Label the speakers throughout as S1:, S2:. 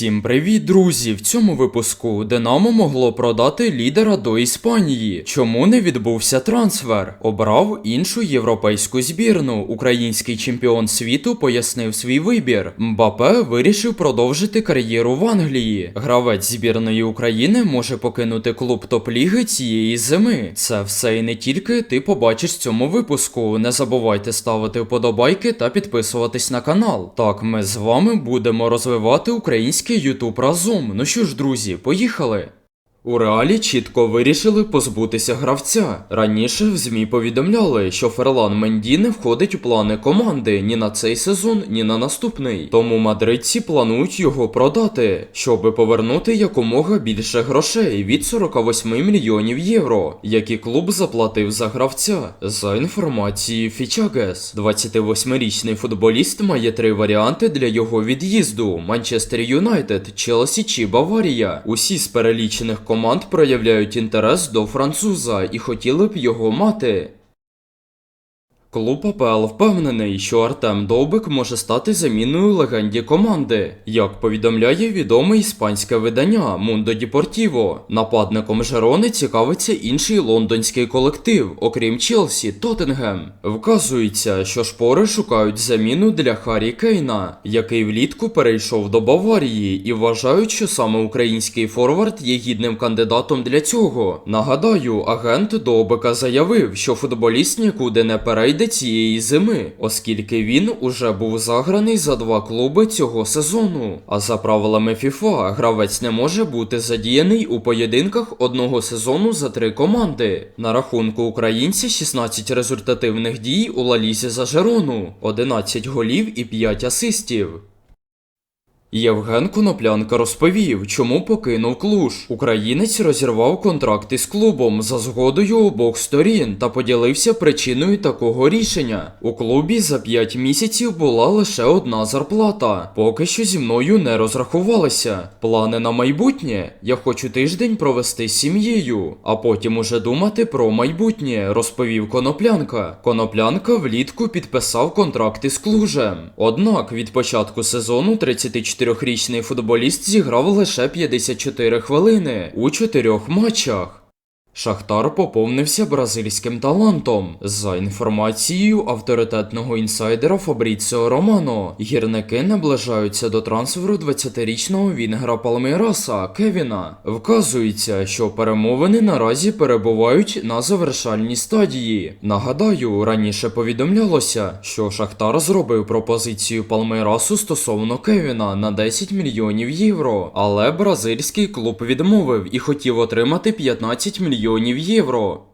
S1: Всім привіт, друзі! В цьому випуску Динамо могло продати лідера до Іспанії. Чому не відбувся трансфер? Обрав іншу європейську збірну. Український чемпіон світу пояснив свій вибір. Мбапе вирішив продовжити кар'єру в Англії. Гравець збірної України може покинути клуб топ-ліги цієї зими. Це все і не тільки ти побачиш в цьому випуску. Не забувайте ставити вподобайки та підписуватись на канал. Так, ми з вами будемо розвивати YouTube разом. Ну що ж, друзі, поїхали! У реалі чітко вирішили позбутися гравця. Раніше в ЗМІ повідомляли, що Ферлан Менді не входить у плани команди ні на цей сезон, ні на наступний. Тому мадридці планують його продати, щоби повернути якомога більше грошей від 48 мільйонів євро, які клуб заплатив за гравця. За інформацією Фічагес, 28-річний футболіст має три варіанти для його від'їзду: Манчестер Юнайтед, Челсі чи Баварія. Усі з перелічених команд проявляють інтерес до француза і хотіли б його мати. Клуб АПЛ впевнений, що Артем Довбик може стати заміною легенді команди. Як повідомляє відоме іспанське видання Mundo Deportivo, нападником Жерони цікавиться інший лондонський колектив, окрім Челсі, Тоттенгем. Вказується, що шпори шукають заміну для Харі Кейна, який влітку перейшов до Баварії, і вважають, що саме український форвард є гідним кандидатом для цього. Нагадаю, агент Довбика заявив, що футболіст нікуди не перейде цієї зими, оскільки він уже був заграний за два клуби цього сезону. А за правилами FIFA гравець не може бути задіяний у поєдинках одного сезону за три команди. На рахунку українці 16 результативних дій у Лалізі за Жерону, 11 голів і 5 асистів. Євген Коноплянка розповів, чому покинув клуж. Українець розірвав контракт із клубом за згодою обох сторін та поділився причиною такого рішення. У клубі за 5 місяців була лише одна зарплата. Поки що зі мною не розрахувалися. Плани на майбутнє я хочу тиждень провести з сім'єю, а потім уже думати про майбутнє, розповів Коноплянка. Коноплянка влітку підписав контракт із клужем. Однак від початку сезону 34 24-річний футболіст зіграв лише 54 хвилини у чотирьох матчах. Шахтар поповнився бразильським талантом. За інформацією авторитетного інсайдера Фабріціо Романо, гірники наближаються до трансферу 20-річного Вінгера Палмейраса Кевіна. Вказується, що перемовини наразі перебувають на завершальній стадії. Нагадаю, раніше повідомлялося, що Шахтар зробив пропозицію Палмейрасу стосовно Кевіна на 10 мільйонів євро, але бразильський клуб відмовив і хотів отримати 15 мільйонів мільйонів євро.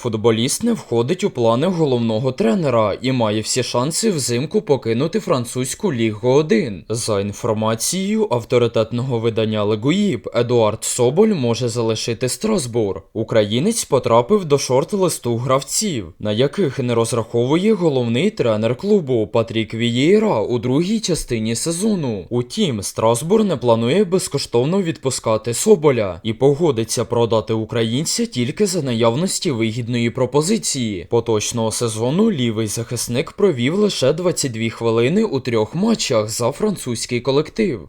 S1: Футболіст не входить у плани головного тренера і має всі шанси взимку покинути французьку Лігу 1. За інформацією авторитетного видання Легуїб, Едуард Соболь може залишити Страсбур. Українець потрапив до шорт-листу гравців, на яких не розраховує головний тренер клубу Патрік Вієра у другій частині сезону. Утім, Страсбур не планує безкоштовно відпускати Соболя і погодиться продати українця тільки за наявності вигідних вигідної пропозиції. Поточного сезону лівий захисник провів лише 22 хвилини у трьох матчах за французький колектив.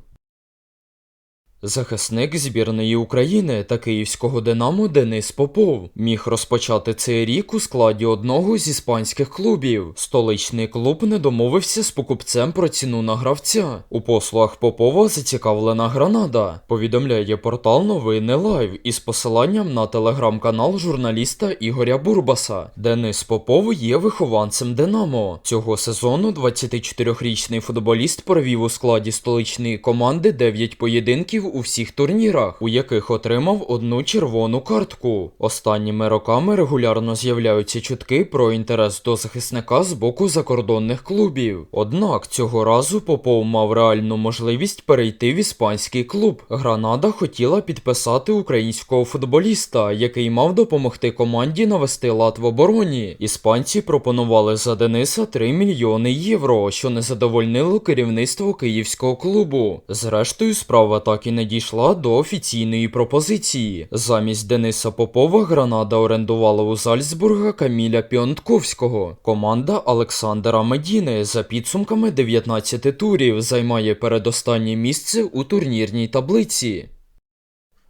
S1: Захисник збірної України та київського Динамо Денис Попов міг розпочати цей рік у складі одного з іспанських клубів. Столичний клуб не домовився з покупцем про ціну на гравця. У послугах Попова зацікавлена Гранада. Повідомляє портал Новини Лайв із посиланням на телеграм-канал журналіста Ігоря Бурбаса. Денис Попов є вихованцем Динамо. Цього сезону 24-річний футболіст провів у складі столичної команди 9 поєдинків у всіх турнірах, у яких отримав одну червону картку. Останніми роками регулярно з'являються чутки про інтерес до захисника з боку закордонних клубів. Однак цього разу Попов мав реальну можливість перейти в іспанський клуб. Гранада хотіла підписати українського футболіста, який мав допомогти команді навести лад в обороні. Іспанці пропонували за Дениса 3 мільйони євро, що не задовольнило керівництво київського клубу. Зрештою, справа так і не не дійшла до офіційної пропозиції. Замість Дениса Попова Гранада орендувала у Зальцбурга Каміля Піонтковського. Команда Олександра Медіни за підсумками 19 турів займає передостаннє місце у турнірній таблиці.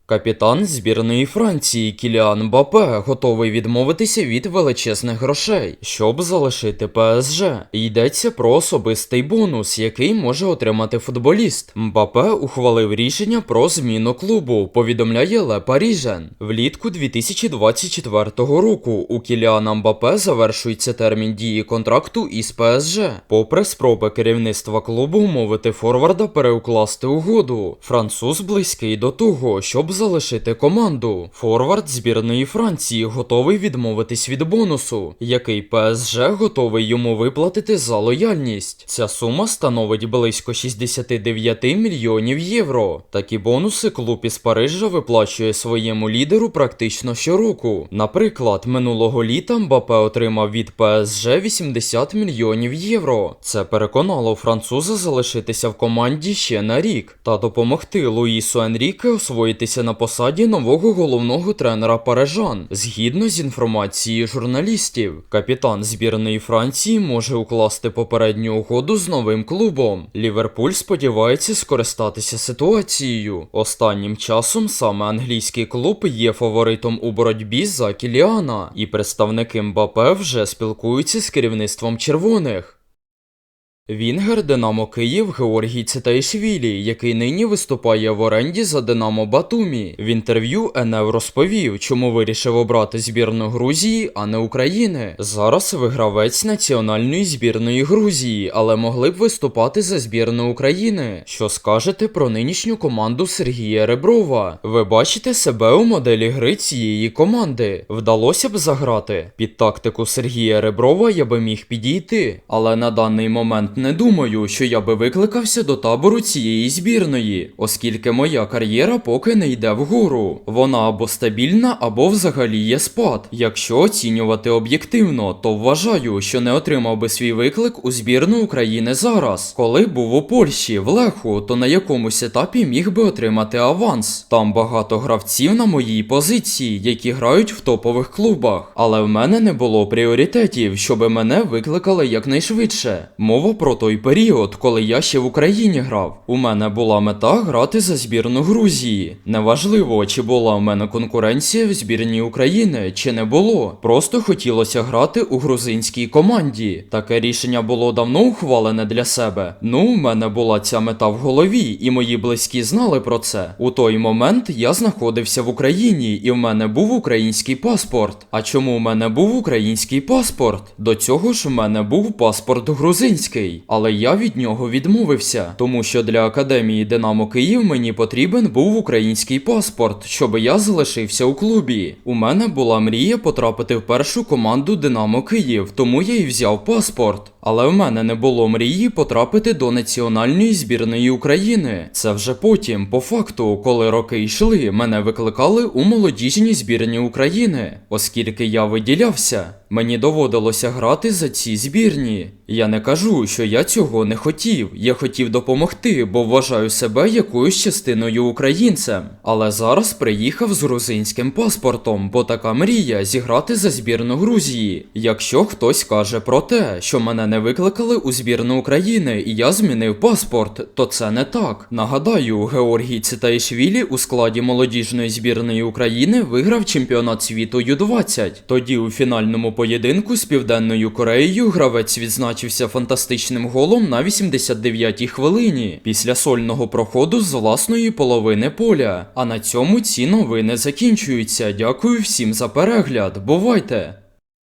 S1: Капітан збірної Франції Кіліан Бапе готовий відмовитися від величезних грошей, щоб залишити ПСЖ. Йдеться про особистий бонус, який може отримати футболіст. Мбапе ухвалив рішення про зміну клубу, повідомляє Ле Паріжен. Влітку 2024 року у Кіліана Мбапе завершується термін дії контракту із ПСЖ. Попри спроби керівництва клубу умовити форварда переукласти угоду, француз близький до того, щоб залишити команду. Форвард збірної Франції готовий відмовитись від бонусу, який ПСЖ готовий йому виплатити за лояльність. Ця сума становить близько 69 мільйонів євро. Такі бонуси клуб із Парижа виплачує своєму лідеру практично щороку. Наприклад, минулого літа Мбапе отримав від ПСЖ 80 мільйонів євро. Це переконало француза залишитися в команді ще на рік та допомогти Луїсу Енріке освоїтися на посаді нового головного тренера парижан. Згідно з інформацією журналістів, капітан збірної Франції може укласти попередню угоду з новим клубом. Ліверпуль сподівається скористатися ситуацією. Останнім часом саме англійський клуб є фаворитом у боротьбі за Кіліана, і представники Мбапе вже спілкуються з керівництвом червоних. Вінгер Динамо Київ Георгій Цитаїшвілі, який нині виступає в оренді за Динамо Батумі. В інтерв'ю Енев розповів, чому вирішив обрати збірну Грузії, а не України. Зараз вигравець національної збірної Грузії, але могли б виступати за збірну України. Що скажете про нинішню команду Сергія Реброва? Ви бачите себе у моделі гри цієї команди? Вдалося б заграти? Під тактику Сергія Реброва я би міг підійти, але на даний момент не думаю, що я би викликався до табору цієї збірної, оскільки моя кар'єра поки не йде вгору. Вона або стабільна, або взагалі є спад. Якщо оцінювати об'єктивно, то вважаю, що не отримав би свій виклик у збірну України зараз. Коли був у Польщі в Леху, то на якомусь етапі міг би отримати аванс. Там багато гравців на моїй позиції, які грають в топових клубах. Але в мене не було пріоритетів, щоби мене викликали якнайшвидше. Мова про той період, коли я ще в Україні грав. У мене була мета грати за збірну Грузії. Неважливо, чи була в мене конкуренція в збірній України, чи не було. Просто хотілося грати у грузинській команді. Таке рішення було давно ухвалене для себе. Ну, в мене була ця мета в голові, і мої близькі знали про це. У той момент я знаходився в Україні, і в мене був український паспорт. А чому в мене був український паспорт? До цього ж в мене був паспорт грузинський, але я від нього відмовився, тому що для академії Динамо Київ мені потрібен був український паспорт, щоб я залишився у клубі. У мене була мрія потрапити в першу команду Динамо Київ, тому я і взяв паспорт. Але в мене не було мрії потрапити до національної збірної України. Це вже потім, по факту, коли роки йшли, мене викликали у молодіжній збірні України, оскільки я виділявся. Мені доводилося грати за ці збірні. Я не кажу, що я цього не хотів. Я хотів допомогти, бо вважаю себе якоюсь частиною українцем. Але зараз приїхав з грузинським паспортом, бо така мрія зіграти за збірну Грузії. Якщо хтось каже про те, що мене не викликали у збірну України і я змінив паспорт, то це не так. Нагадаю, Георгій Цитаїшвілі у складі молодіжної збірної України виграв чемпіонат світу Ю-20. Тоді у фінальному поєдинку з Південною Кореєю гравець відзначився фантастичним голом на 89-й хвилині після сольного проходу з власної половини поля. А на цьому ці новини закінчуються. Дякую всім за перегляд. Бувайте!